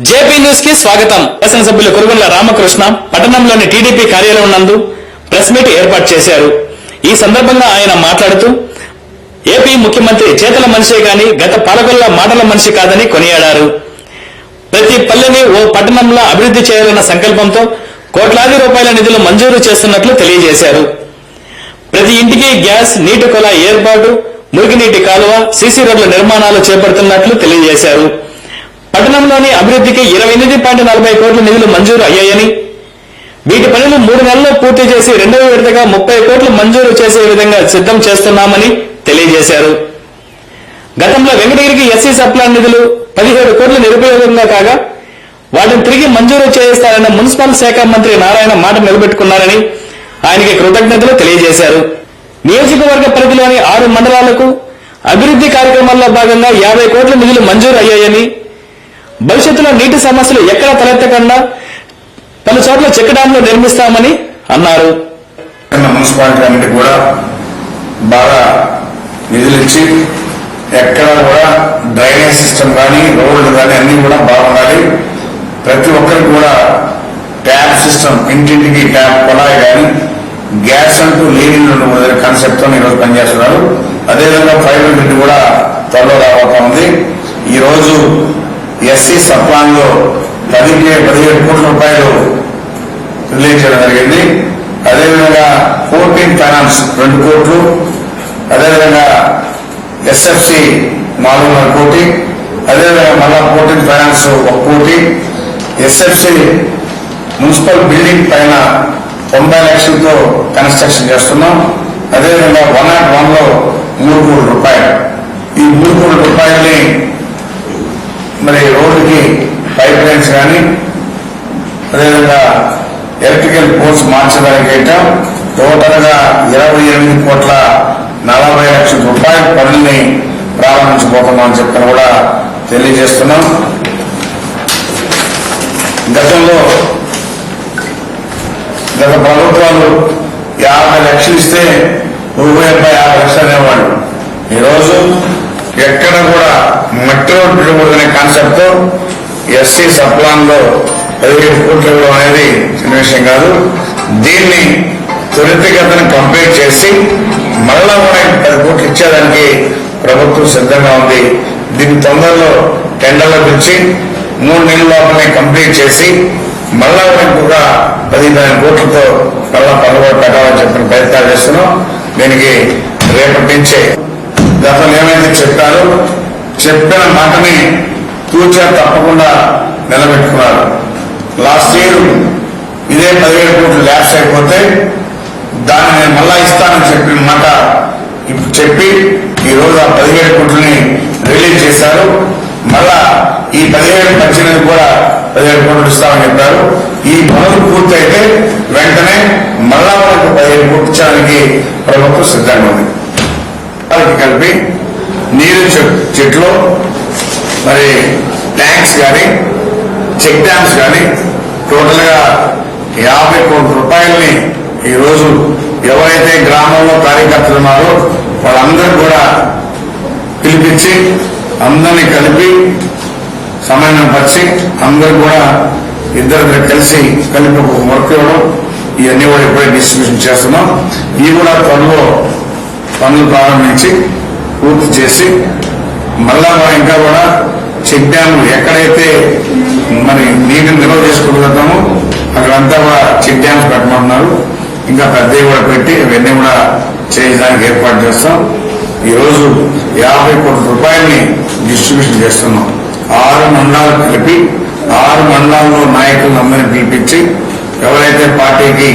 JP న్యూస్కి స్వాగతం. శాసనసభ్యులు కురుగుండ్ల రామకృష్ణ పట్టణంలోని టీడీపీ కార్యాలయం నందు ప్రెస్ మీట్ ఏర్పాటు చేశారు. ఈ సందర్భంగా ఆయన మాట్లాడుతూ ఏపీ ముఖ్యమంత్రి చేతల మనిషే గాని గత పాలకుల మాటల మనిషి కాదని కొనియాడారు. ప్రతి పల్లెని ఓ పట్టణంలో అభివృద్ధి చేయాలన్న సంకల్పంతో కోట్లాది రూపాయల నిధులు మంజూరు చేస్తున్నట్లు తెలియజేశారు. ప్రతి ఇంటికి గ్యాస్ నీటి కొల ఏర్పాటు మురుగునీటి కాలువ సీసీ రోడ్ల నిర్మాణాలు చేపడుతున్నట్లు తెలియజేశారు. పట్టణంలోని అభివృద్ధికి ఇరవై ఎనిమిది పాయింట్ నలభై కోట్ల నిధులు మంజూరు అయ్యాయని వీటి పనులు మూడు నెలల్లో పూర్తి చేసి రెండవ విడతగా ముప్పై కోట్లు మంజూరు చేసే విధంగా సిద్ధం చేస్తున్నామని తెలియజేశారు. గతంలో వెంకటగిరికి ఎస్సీ సప్లాన్ నిధులు పదిహేడు కోట్లు నిరుపయోగంగా కాగా వాటిని తిరిగి మంజూరు చేయిస్తారన్న మున్సిపల్ శాఖ మంత్రి నారాయణ మాట నిలబెట్టుకున్నారని ఆయనకి కృతజ్ఞతలు తెలియజేశారు. నియోజకవర్గ పరిధిలోని ఆరు మండలాలకు అభివృద్ధి కార్యక్రమాల్లో భాగంగా యాభై కోట్ల నిధులు మంజూరు అయ్యాయని భవిష్యత్తులో నీటి సమస్యలు ఎక్కడ తలెత్తకుండా పలు చోట్ల చెక్ డ్యాంలు నిర్మిస్తామని అన్నారు. మున్సిపాలిటీ అన్నిటి కూడా బాగా నిధులిచ్చి ఎక్కడ కూడా డ్రైనేజ్ సిస్టమ్ కానీ రోడ్లు కానీ అన్ని కూడా బాగుండాలి. ప్రతి ఒక్కరికి కూడా ట్యాప్ సిస్టమ్ ఇంటింటికి ట్యాప్ కొలాయి కానీ గ్యాస్ అంటూ లేని కాన్సెప్ట్తో ఈరోజు పనిచేస్తున్నారు. అదేవిధంగా ఫైబర్ గ్రిడ్ కూడా త్వరలో రాబోతా ఉంది. ఈ రోజు ఎస్సీ సప్లాన్లో లో పదిహేడు కోట్ల రూపాయలు రిలీజ్ చేయడం జరిగింది. అదేవిధంగా ఫోర్టీన్ ఫైనాన్స్ రెండు కోట్లు అదేవిధంగా ఎస్ఎఫ్సి నాలుగున్నర కోటి అదేవిధంగా మళ్ళా ఫోర్టీన్ ఫైనాన్స్ ఒక కోటి ఎస్ఎఫ్సి మున్సిపల్ బిల్డింగ్ పైన తొంభై లక్షలతో కన్స్ట్రక్షన్ చేస్తున్నాం. అదేవిధంగా వన్ నాట్ వన్లో మూడు కోట్ల రూపాయలు. ఈ మూడు కోట్ల రూపాయల్ని మరి రోడ్డుకి పైప్ లైన్స్ కానీ అదేవిధంగా ఎలక్ట్రికల్ పోల్స్ మార్చడానికి అయితే టోటల్గా ఇరవై ఎనిమిది కోట్ల నలభై లక్షల రూపాయల పనుల్ని ప్రారంభించబోతున్నామని చెప్పని కూడా తెలియజేస్తున్నాం. గతంలో గత ప్రభుత్వాలు యాభై లక్షలు ఇస్తే ఊబై యాభై లక్షలు అనేవాళ్ళు. ఈరోజు ఎక్కడ మెట్రో మట్టి అనే కాన్సెప్ట్తో ఎస్సీ సప్లాన్లో పదిహేడు కోట్లు అనేది చిన్న విషయం కాదు. దీన్ని త్వరితగతిన కంప్లీట్ చేసి మళ్ళా మనకి పది కోట్లు ఇచ్చేదానికి ప్రభుత్వం సిద్ధంగా ఉంది. దీన్ని తొందరలో టెండర్లో పిలిచి మూడు నెలల లోపలనే కంప్లీట్ చేసి మళ్ళా కూడా ఇంకొక పదిహేను కోట్లతో మళ్ళా పనులు పెట్టాలని చెప్పిన ప్రయత్నాలు చేస్తున్నాం. దీనికి రేపటి నుంచే గతంలో ఏమైతే చెప్పారో చెప్పిన మాటని తూచా తప్పకుండా నిలబెట్టుకున్నారు. లాస్ట్ ఇయర్ ఇదే పదిహేడు కోట్లు ల్యాప్స్ అయిపోతే దాన్ని నేను మళ్ళా ఇస్తానని చెప్పిన మాట ఇప్పుడు చెప్పి ఈ రోజు ఆ పదిహేడు కోట్లని రిలీజ్ చేశారు. మళ్ళా ఈ పదిహేడు పద్దెనిమిది కూడా పదిహేడు కోట్లు ఇస్తామని చెప్పారు. ఈ పనులు పూర్తయితే వెంటనే మళ్ళా మనకు పదిహేడు కోట్లు ఇచ్చడానికి ప్రభుత్వం సిద్ధంగా ఉంది. వాళ్ళకి కలిపి నీరు చెట్లు మరి ట్యాంక్స్ కానీ చెక్ డ్యామ్స్ కానీ టోటల్గా యాభై కోట్ల రూపాయలని ఈ రోజు ఎవరైతే గ్రామంలో కార్యకర్తలు ఉన్నారో వాళ్ళందరూ కూడా పిలిపించి అందరినీ కలిపి సమన్వయపరిచి అందరూ కూడా ఇద్దరు కలిసి కలిపి ఒక వర్క్ ఇవ్వడం ఇవన్నీ కూడా ఇప్పుడే డిస్ట్రిబ్యూషన్ చేస్తున్నాం. ఇవి కూడా త్వరలో పనులు ప్రారంభించి పూర్తి చేసి మళ్ళా మనం ఇంకా కూడా చెక్ డ్యామ్ ఎక్కడైతే మరి నీటిని నిల్వ చేసుకోగలుగుతామో అక్కడంతా కూడా చెక్ డ్యామ్స్ పెట్టమంటున్నారు ఇంకా పెద్దవి కూడా పెట్టి ఇవన్నీ కూడా చేయడానికి ఏర్పాటు చేస్తాం. ఈరోజు యాభై కోట్ల రూపాయల్ని డిస్ట్రిబ్యూషన్ చేస్తున్నాం. ఆరు మండలాలు కలిపి ఆరు మండలాల్లో నాయకులను అందరినీ పిలిపించి ఎవరైతే పార్టీకి